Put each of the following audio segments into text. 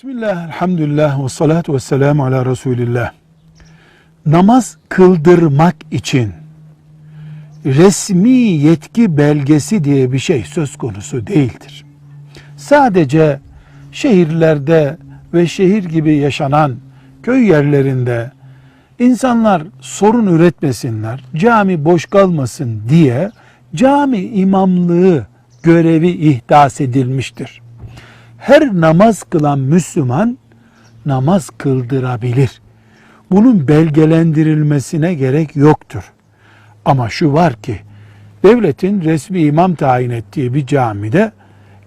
Bismillah, elhamdülillah ve salatu ve selamu ala Resulillah. Namaz kıldırmak için resmi yetki belgesi diye bir şey söz konusu değildir. Sadece şehirlerde ve şehir gibi yaşanan köy yerlerinde insanlar sorun üretmesinler, cami boş kalmasın diye cami imamlığı görevi ihdas edilmiştir her namaz kılan Müslüman namaz kıldırabilir. Bunun belgelendirilmesine gerek yoktur. Ama şu var ki devletin resmi imam tayin ettiği bir camide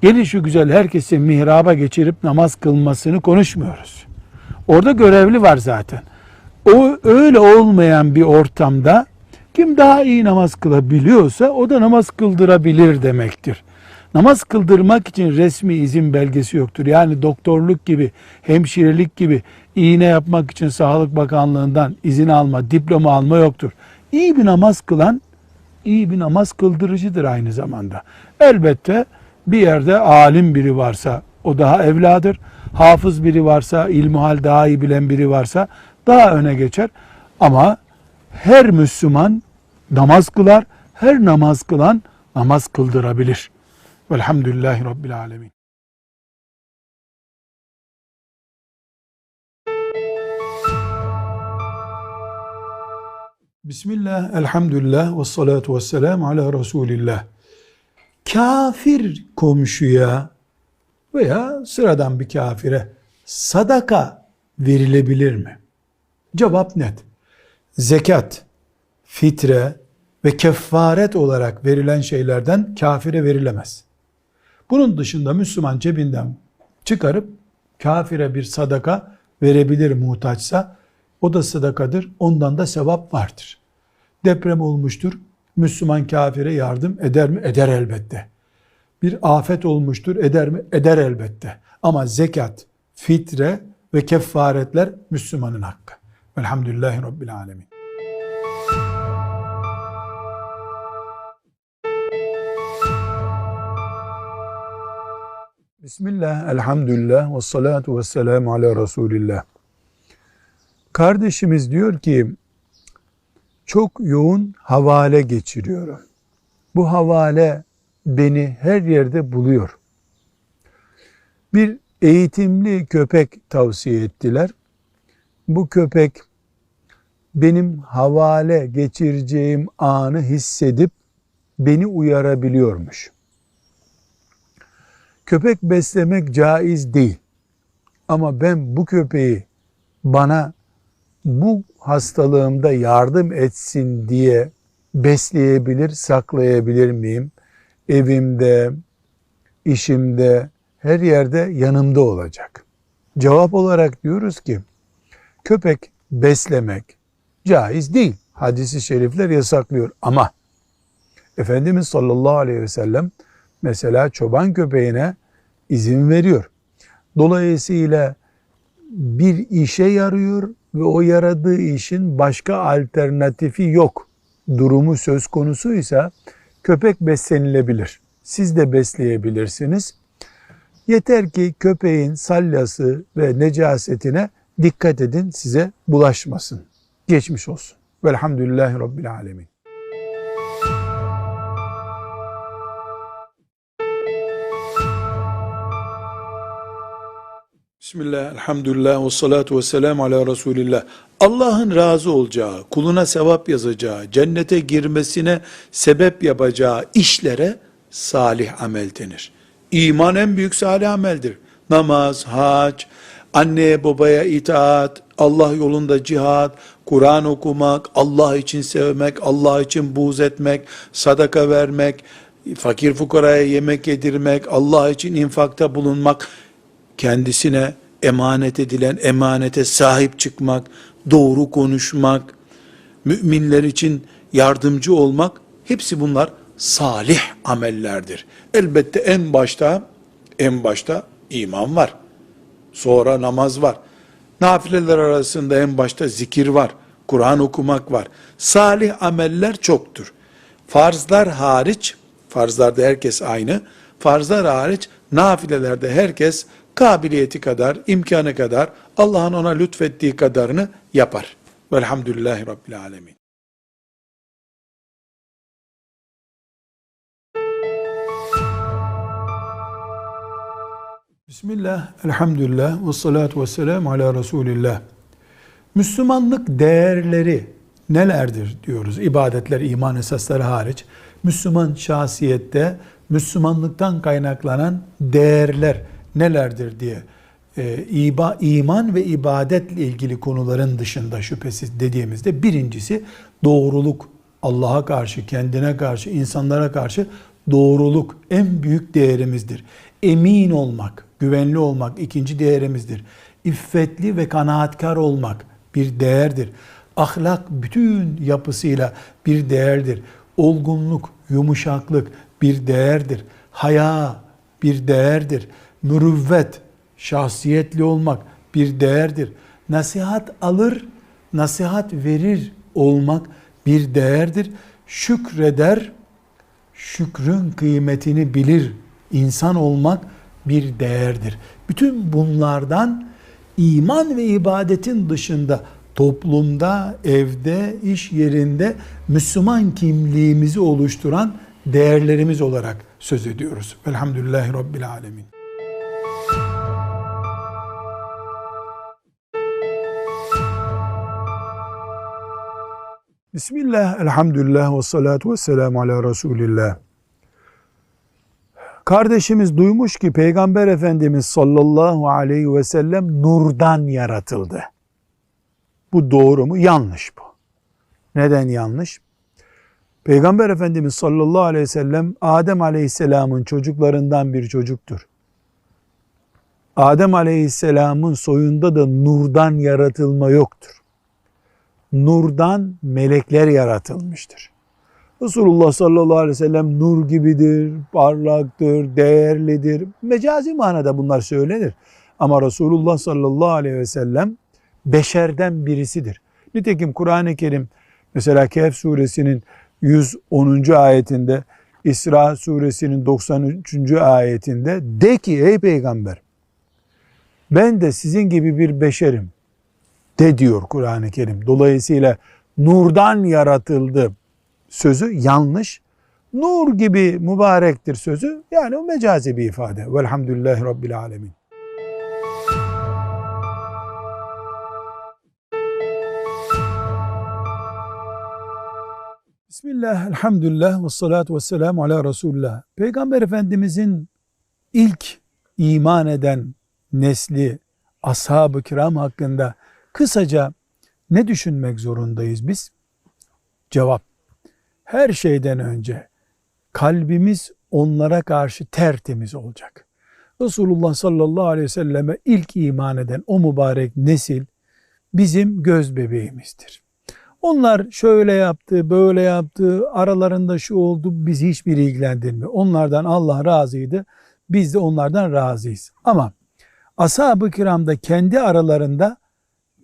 gelişi güzel herkesin mihraba geçirip namaz kılmasını konuşmuyoruz. Orada görevli var zaten. O öyle olmayan bir ortamda kim daha iyi namaz kılabiliyorsa o da namaz kıldırabilir demektir namaz kıldırmak için resmi izin belgesi yoktur. Yani doktorluk gibi, hemşirelik gibi iğne yapmak için Sağlık Bakanlığı'ndan izin alma, diploma alma yoktur. İyi bir namaz kılan, iyi bir namaz kıldırıcıdır aynı zamanda. Elbette bir yerde alim biri varsa o daha evladır. Hafız biri varsa, ilmuhal daha iyi bilen biri varsa daha öne geçer. Ama her Müslüman namaz kılar, her namaz kılan namaz kıldırabilir. Velhamdülillahi Rabbil Alemin. Bismillah, elhamdülillah, ve salatu ve selamu ala Resulillah. Kafir komşuya veya sıradan bir kafire sadaka verilebilir mi? Cevap net. Zekat, fitre ve kefaret olarak verilen şeylerden kafire verilemez. Bunun dışında Müslüman cebinden çıkarıp kafire bir sadaka verebilir muhtaçsa o da sadakadır. Ondan da sevap vardır. Deprem olmuştur. Müslüman kafire yardım eder mi? Eder elbette. Bir afet olmuştur. Eder mi? Eder elbette. Ama zekat, fitre ve kefaretler Müslümanın hakkı. Velhamdülillahi Rabbil Alemin. Bismillah, elhamdülillah, ve salatu ve selamu ala Resulillah. Kardeşimiz diyor ki, çok yoğun havale geçiriyorum. Bu havale beni her yerde buluyor. Bir eğitimli köpek tavsiye ettiler. Bu köpek benim havale geçireceğim anı hissedip beni uyarabiliyormuş. Köpek beslemek caiz değil. Ama ben bu köpeği bana bu hastalığımda yardım etsin diye besleyebilir, saklayabilir miyim? Evimde, işimde, her yerde yanımda olacak. Cevap olarak diyoruz ki köpek beslemek caiz değil. Hadisi şerifler yasaklıyor ama Efendimiz sallallahu aleyhi ve sellem mesela çoban köpeğine izin veriyor. Dolayısıyla bir işe yarıyor ve o yaradığı işin başka alternatifi yok durumu söz konusuysa köpek beslenilebilir. Siz de besleyebilirsiniz. Yeter ki köpeğin salyası ve necasetine dikkat edin size bulaşmasın. Geçmiş olsun. Velhamdülillahi Rabbil Alemin. Bismillah, elhamdülillah, ve salatu ve selamu ala Resulillah. Allah'ın razı olacağı, kuluna sevap yazacağı, cennete girmesine sebep yapacağı işlere salih amel denir. İman en büyük salih ameldir. Namaz, hac, anneye babaya itaat, Allah yolunda cihat, Kur'an okumak, Allah için sevmek, Allah için buğz etmek, sadaka vermek, fakir fukaraya yemek yedirmek, Allah için infakta bulunmak, kendisine emanet edilen emanete sahip çıkmak, doğru konuşmak, müminler için yardımcı olmak, hepsi bunlar salih amellerdir. Elbette en başta, en başta iman var. Sonra namaz var. Nafileler arasında en başta zikir var. Kur'an okumak var. Salih ameller çoktur. Farzlar hariç, farzlarda herkes aynı. Farzlar hariç nafilelerde herkes kabiliyeti kadar, imkanı kadar, Allah'ın ona lütfettiği kadarını yapar. Velhamdülillahi Rabbil Alemin. Bismillah, elhamdülillah, ve salatu ve selamu ala Resulillah. Müslümanlık değerleri nelerdir diyoruz ibadetler, iman esasları hariç. Müslüman şahsiyette Müslümanlıktan kaynaklanan değerler nelerdir diye e, iba, iman ve ibadetle ilgili konuların dışında şüphesiz dediğimizde birincisi doğruluk. Allah'a karşı, kendine karşı, insanlara karşı doğruluk en büyük değerimizdir. Emin olmak, güvenli olmak ikinci değerimizdir. İffetli ve kanaatkar olmak bir değerdir. Ahlak bütün yapısıyla bir değerdir. Olgunluk, yumuşaklık bir değerdir. Haya bir değerdir. Mürüvvet, şahsiyetli olmak bir değerdir. Nasihat alır, nasihat verir olmak bir değerdir. Şükreder, şükrün kıymetini bilir insan olmak bir değerdir. Bütün bunlardan iman ve ibadetin dışında toplumda, evde, iş yerinde Müslüman kimliğimizi oluşturan değerlerimiz olarak söz ediyoruz. Velhamdülillahi Rabbil Alemin. Bismillah, elhamdülillah ve salatu ve selamu ala Resulillah. Kardeşimiz duymuş ki Peygamber Efendimiz sallallahu aleyhi ve sellem nurdan yaratıldı. Bu doğru mu? Yanlış bu. Neden yanlış? Peygamber Efendimiz sallallahu aleyhi ve sellem Adem aleyhisselamın çocuklarından bir çocuktur. Adem aleyhisselamın soyunda da nurdan yaratılma yoktur. Nurdan melekler yaratılmıştır. Resulullah sallallahu aleyhi ve sellem nur gibidir, parlaktır, değerlidir. Mecazi manada bunlar söylenir. Ama Resulullah sallallahu aleyhi ve sellem beşerden birisidir. Nitekim Kur'an-ı Kerim mesela Kehf suresinin 110. ayetinde İsra suresinin 93. ayetinde de ki ey peygamber ben de sizin gibi bir beşerim de diyor Kur'an-ı Kerim. Dolayısıyla nurdan yaratıldı sözü yanlış. Nur gibi mübarektir sözü yani o mecazi bir ifade. Velhamdülillahi Rabbil Alemin. Bismillah, elhamdülillah ve salatu ve selamu ala Resulullah. Peygamber Efendimizin ilk iman eden nesli, ashab-ı kiram hakkında kısaca ne düşünmek zorundayız biz? Cevap, her şeyden önce kalbimiz onlara karşı tertemiz olacak. Resulullah sallallahu aleyhi ve selleme ilk iman eden o mübarek nesil bizim göz bebeğimizdir. Onlar şöyle yaptı, böyle yaptı, aralarında şu oldu, bizi hiçbir ilgilendirmiyor. Onlardan Allah razıydı, biz de onlardan razıyız. Ama ashab-ı kiramda kendi aralarında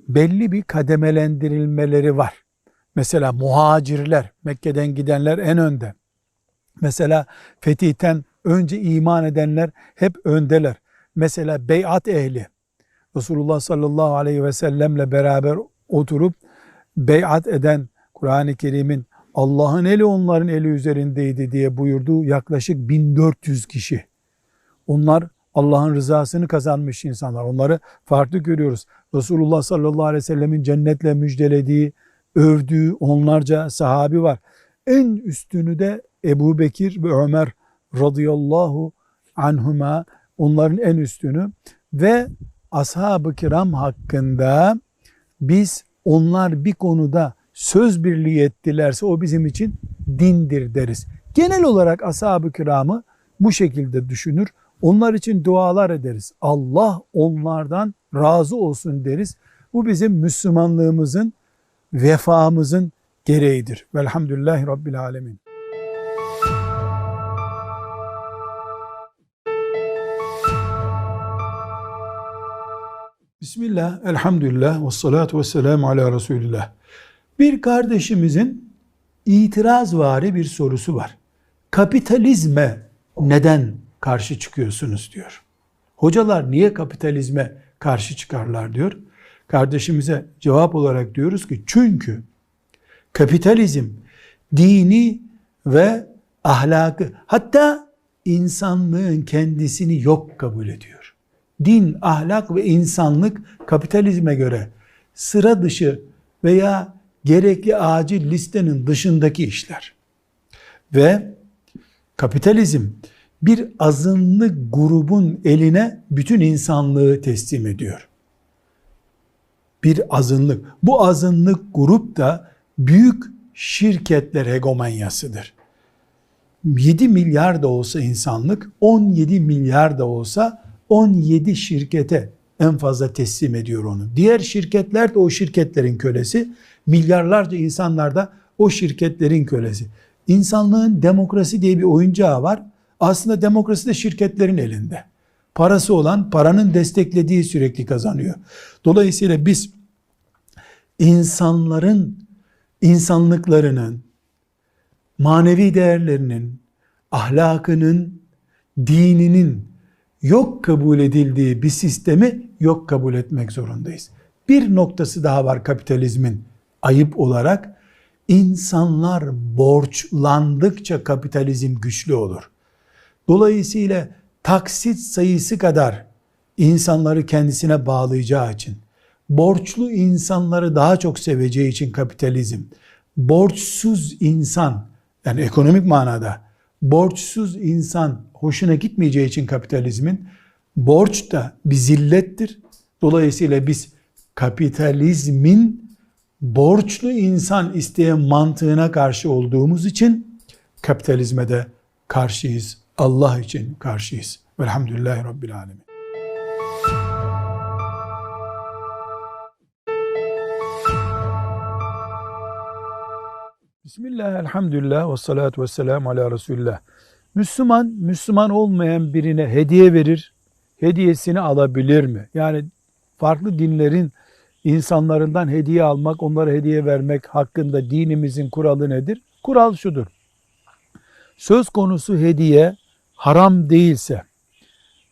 belli bir kademelendirilmeleri var. Mesela muhacirler, Mekke'den gidenler en önde. Mesela fetihten önce iman edenler hep öndeler. Mesela beyat ehli. Resulullah sallallahu aleyhi ve sellemle beraber oturup beyat eden Kur'an-ı Kerim'in Allah'ın eli onların eli üzerindeydi diye buyurduğu yaklaşık 1400 kişi. Onlar Allah'ın rızasını kazanmış insanlar. Onları farklı görüyoruz. Resulullah sallallahu aleyhi ve sellemin cennetle müjdelediği, övdüğü onlarca sahabi var. En üstünü de Ebu Bekir ve Ömer radıyallahu anhuma onların en üstünü ve ashab-ı kiram hakkında biz onlar bir konuda söz birliği ettilerse o bizim için dindir deriz. Genel olarak ashab-ı kiramı bu şekilde düşünür. Onlar için dualar ederiz. Allah onlardan razı olsun deriz. Bu bizim Müslümanlığımızın, vefamızın gereğidir. Velhamdülillahi Rabbil Alemin. Bismillah, elhamdülillah, ve salatu ve selamu ala Resulillah. Bir kardeşimizin itiraz vari bir sorusu var. Kapitalizme neden karşı çıkıyorsunuz diyor. Hocalar niye kapitalizme karşı çıkarlar diyor. Kardeşimize cevap olarak diyoruz ki çünkü kapitalizm dini ve ahlakı hatta insanlığın kendisini yok kabul ediyor. Din, ahlak ve insanlık kapitalizme göre sıra dışı veya gerekli acil listenin dışındaki işler. Ve kapitalizm bir azınlık grubun eline bütün insanlığı teslim ediyor. Bir azınlık. Bu azınlık grup da büyük şirketler hegemonyasıdır. 7 milyar da olsa insanlık, 17 milyar da olsa 17 şirkete en fazla teslim ediyor onu. Diğer şirketler de o şirketlerin kölesi, milyarlarca insanlar da o şirketlerin kölesi. İnsanlığın demokrasi diye bir oyuncağı var. Aslında demokrasi de şirketlerin elinde. Parası olan paranın desteklediği sürekli kazanıyor. Dolayısıyla biz insanların insanlıklarının manevi değerlerinin, ahlakının, dininin yok kabul edildiği bir sistemi yok kabul etmek zorundayız. Bir noktası daha var kapitalizmin ayıp olarak. insanlar borçlandıkça kapitalizm güçlü olur. Dolayısıyla taksit sayısı kadar insanları kendisine bağlayacağı için, borçlu insanları daha çok seveceği için kapitalizm, borçsuz insan, yani ekonomik manada borçsuz insan hoşuna gitmeyeceği için kapitalizmin borç da bir zillettir. Dolayısıyla biz kapitalizmin borçlu insan isteyen mantığına karşı olduğumuz için kapitalizme de karşıyız. Allah için karşıyız. Velhamdülillahi Rabbil Alemin. Bismillah, elhamdülillah, ve salatu ve selamu ala Resulullah. Müslüman, Müslüman olmayan birine hediye verir, hediyesini alabilir mi? Yani farklı dinlerin insanlarından hediye almak, onlara hediye vermek hakkında dinimizin kuralı nedir? Kural şudur. Söz konusu hediye haram değilse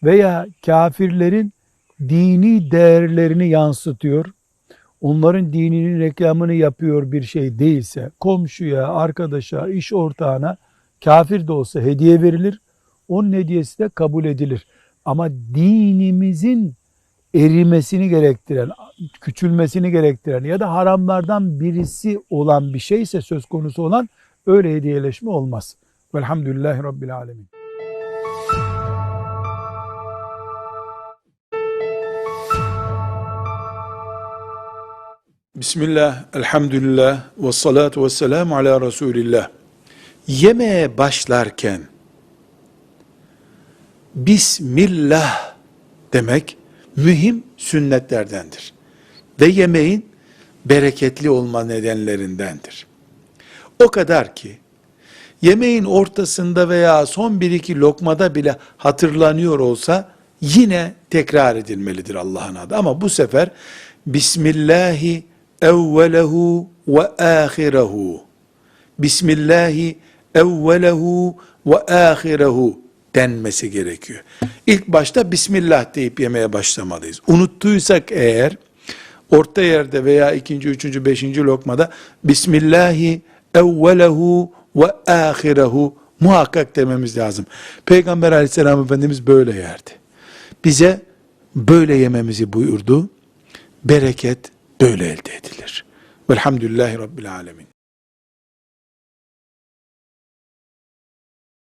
veya kafirlerin dini değerlerini yansıtıyor, onların dininin reklamını yapıyor bir şey değilse, komşuya, arkadaşa, iş ortağına kafir de olsa hediye verilir. Onun hediyesi de kabul edilir. Ama dinimizin erimesini gerektiren, küçülmesini gerektiren ya da haramlardan birisi olan bir şeyse söz konusu olan öyle hediyeleşme olmaz. Velhamdülillahi Rabbil Alemin. Bismillah, elhamdülillah, ve salatu ve selamu ala Resulillah. Yemeğe başlarken Bismillah demek mühim sünnetlerdendir. Ve yemeğin bereketli olma nedenlerindendir. O kadar ki yemeğin ortasında veya son bir iki lokmada bile hatırlanıyor olsa yine tekrar edilmelidir Allah'ın adı. Ama bu sefer Bismillahi evvelehu ve ahirehu. Bismillahi evvelehu ve ahirehu denmesi gerekiyor. İlk başta Bismillah deyip yemeye başlamalıyız. Unuttuysak eğer orta yerde veya ikinci, üçüncü, beşinci lokmada Bismillahi evvelehu ve ahirehu muhakkak dememiz lazım. Peygamber aleyhisselam efendimiz böyle yerdi. Bize böyle yememizi buyurdu. Bereket böyle elde edilir. Velhamdülillahi Rabbil Alemin.